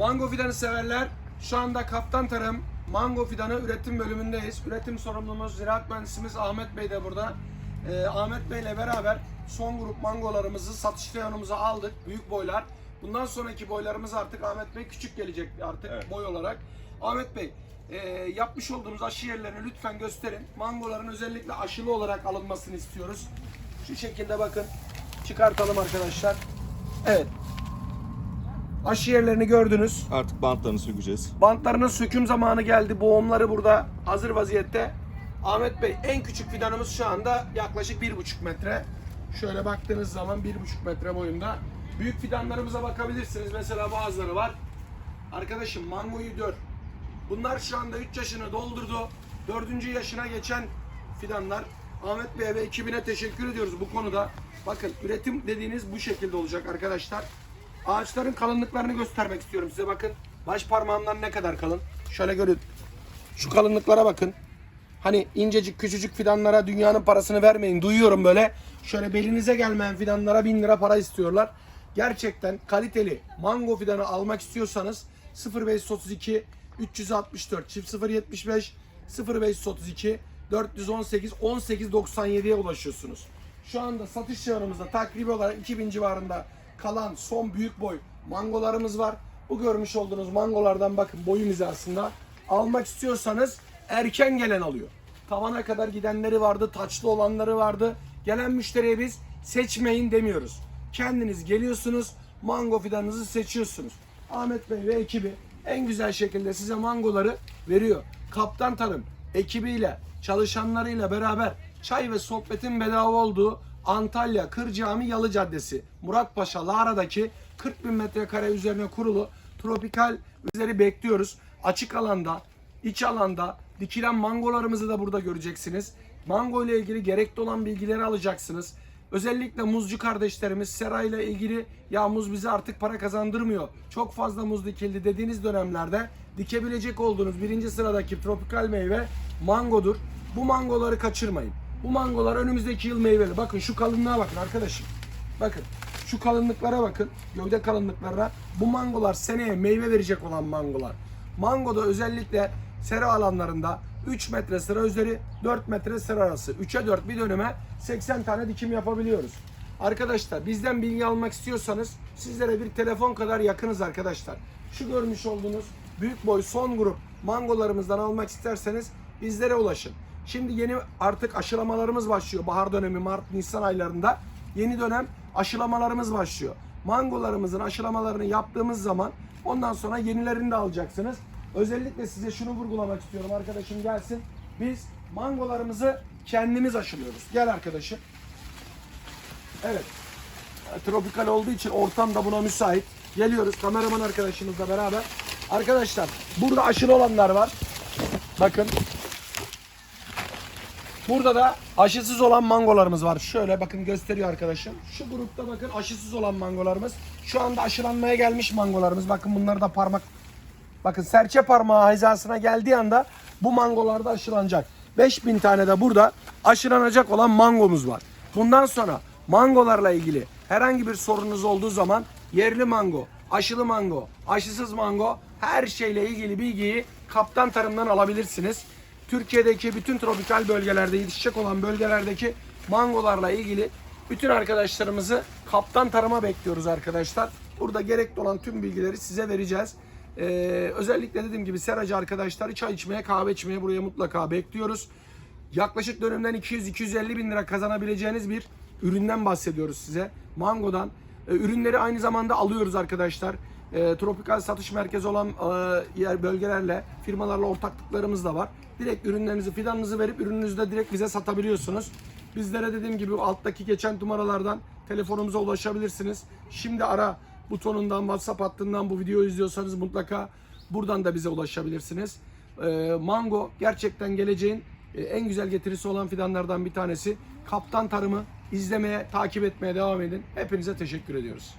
Mango fidanı severler. Şu anda Kaptan Tarım Mango fidanı üretim bölümündeyiz. Üretim sorumlumuz Ziraat Mühendisimiz Ahmet Bey de burada. Ee, Ahmet Bey ile beraber son grup mangolarımızı satış reyonumuza aldık. Büyük boylar. Bundan sonraki boylarımız artık Ahmet Bey küçük gelecek artık Evet. boy olarak. Ahmet Bey e, yapmış olduğumuz aşı yerlerini lütfen gösterin. Mangoların özellikle aşılı olarak alınmasını istiyoruz. Şu şekilde bakın. Çıkartalım arkadaşlar. Evet. Aşı yerlerini gördünüz. Artık bantlarını sökeceğiz. Bantlarının söküm zamanı geldi. Boğumları burada hazır vaziyette. Ahmet Bey en küçük fidanımız şu anda yaklaşık 1,5 metre. Şöyle baktığınız zaman 1,5 metre boyunda. Büyük fidanlarımıza bakabilirsiniz. Mesela bazıları var. Arkadaşım mangoyu dör. Bunlar şu anda 3 yaşını doldurdu. 4. yaşına geçen fidanlar. Ahmet Bey ve ekibine teşekkür ediyoruz bu konuda. Bakın üretim dediğiniz bu şekilde olacak arkadaşlar. Ağaçların kalınlıklarını göstermek istiyorum size bakın. Baş parmağımdan ne kadar kalın. Şöyle görün. Şu kalınlıklara bakın. Hani incecik küçücük fidanlara dünyanın parasını vermeyin. Duyuyorum böyle. Şöyle belinize gelmeyen fidanlara 1000 lira para istiyorlar. Gerçekten kaliteli mango fidanı almak istiyorsanız 0532 364 çift 075 0532 418 1897'ye ulaşıyorsunuz. Şu anda satış çağrımızda takribi olarak 2000 civarında kalan son büyük boy mangolarımız var. Bu görmüş olduğunuz mangolardan bakın boyum hizasında. Almak istiyorsanız erken gelen alıyor. Tavana kadar gidenleri vardı, taçlı olanları vardı. Gelen müşteriye biz seçmeyin demiyoruz. Kendiniz geliyorsunuz, mango fidanınızı seçiyorsunuz. Ahmet Bey ve ekibi en güzel şekilde size mangoları veriyor. Kaptan Tarım ekibiyle, çalışanlarıyla beraber çay ve sohbetin bedava olduğu Antalya Kır Cami Yalı Caddesi Muratpaşa Lara'daki 40 bin metrekare üzerine kurulu tropikal üzeri bekliyoruz. Açık alanda, iç alanda dikilen mangolarımızı da burada göreceksiniz. Mango ile ilgili gerekli olan bilgileri alacaksınız. Özellikle muzcu kardeşlerimiz Sera ile ilgili ya muz bize artık para kazandırmıyor. Çok fazla muz dikildi dediğiniz dönemlerde dikebilecek olduğunuz birinci sıradaki tropikal meyve mangodur. Bu mangoları kaçırmayın. Bu mangolar önümüzdeki yıl meyveli. Bakın şu kalınlığa bakın arkadaşım. Bakın şu kalınlıklara bakın. Gövde kalınlıklarına. Bu mangolar seneye meyve verecek olan mangolar. Mangoda özellikle sera alanlarında 3 metre sıra üzeri 4 metre sıra arası. 3'e 4 bir döneme 80 tane dikim yapabiliyoruz. Arkadaşlar bizden bilgi almak istiyorsanız sizlere bir telefon kadar yakınız arkadaşlar. Şu görmüş olduğunuz büyük boy son grup mangolarımızdan almak isterseniz bizlere ulaşın. Şimdi yeni artık aşılamalarımız başlıyor. Bahar dönemi Mart Nisan aylarında yeni dönem aşılamalarımız başlıyor. Mangolarımızın aşılamalarını yaptığımız zaman ondan sonra yenilerini de alacaksınız. Özellikle size şunu vurgulamak istiyorum arkadaşım gelsin. Biz mangolarımızı kendimiz aşılıyoruz. Gel arkadaşım. Evet. Tropikal olduğu için ortam da buna müsait. Geliyoruz kameraman arkadaşımızla beraber. Arkadaşlar burada aşılı olanlar var. Bakın. Burada da aşısız olan mangolarımız var. Şöyle bakın gösteriyor arkadaşım. Şu grupta bakın aşısız olan mangolarımız. Şu anda aşılanmaya gelmiş mangolarımız. Bakın bunlar da parmak Bakın serçe parmağı hizasına geldiği anda bu mangolarda aşılanacak. 5000 tane de burada aşılanacak olan mangomuz var. Bundan sonra mangolarla ilgili herhangi bir sorunuz olduğu zaman yerli mango, aşılı mango, aşısız mango her şeyle ilgili bilgiyi Kaptan Tarım'dan alabilirsiniz. Türkiye'deki bütün tropikal bölgelerde yetişecek olan bölgelerdeki mangolarla ilgili bütün arkadaşlarımızı Kaptan Tarım'a bekliyoruz arkadaşlar. Burada gerekli olan tüm bilgileri size vereceğiz. Ee, özellikle dediğim gibi seracı arkadaşlar çay içmeye kahve içmeye buraya mutlaka bekliyoruz. Yaklaşık dönemden 200-250 bin lira kazanabileceğiniz bir üründen bahsediyoruz size. Mangodan. Ee, ürünleri aynı zamanda alıyoruz arkadaşlar. Ee, tropikal satış merkezi olan e, yer bölgelerle, firmalarla ortaklıklarımız da var. Direkt ürünlerinizi, fidanınızı verip ürününüzü de direkt bize satabiliyorsunuz. Bizlere dediğim gibi alttaki geçen numaralardan telefonumuza ulaşabilirsiniz. Şimdi ara butonundan, WhatsApp hattından bu videoyu izliyorsanız mutlaka buradan da bize ulaşabilirsiniz. Ee, mango gerçekten geleceğin e, en güzel getirisi olan fidanlardan bir tanesi. Kaptan Tarım'ı izlemeye, takip etmeye devam edin. Hepinize teşekkür ediyoruz.